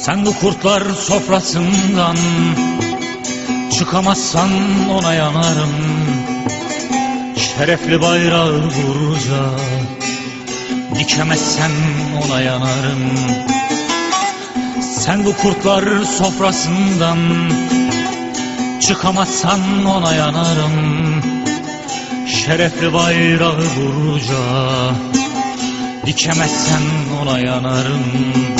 Sen bu kurtlar sofrasından Çıkamazsan ona yanarım. Şerefli bayrağı vurunca Dikemezsen ona yanarım. Sen bu kurtlar sofrasından Çıkamazsan ona yanarım. Şerefli bayrağı vurunca Dikemezsen ona yanarım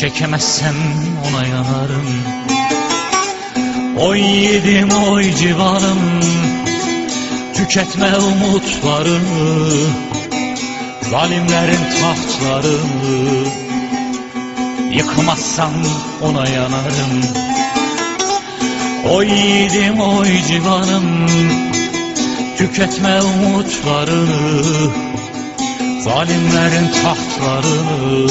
Çekemezsem ona yanarım. Oy yedim oy civanım Tüketme umutlarını Zalimlerin tahtlarını Yıkmazsam ona yanarım. Oy yedim oy civanım Tüketme umutlarını Zalimlerin tahtlarını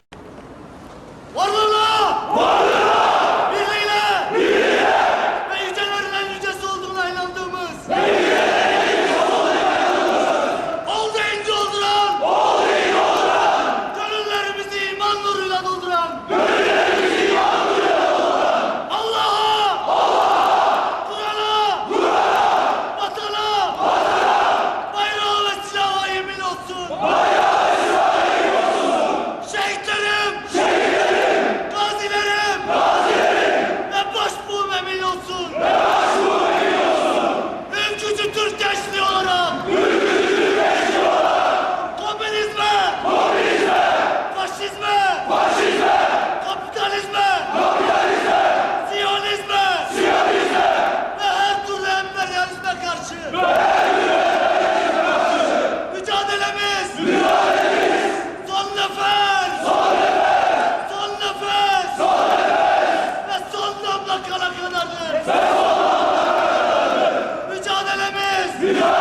nuruyla dolduran! İman nuruyla dolduran! Allah'a! Allah'a! Kur'an'a! Kur'an'a! Vatana! Vatana! Bayrağı ve silaha yemin olsun! Bayrağı ve silaha yemin olsun! Şehitlerim! Gazilerim! Gazilerim! Ve başbuğum emin olsun! Ve Viva!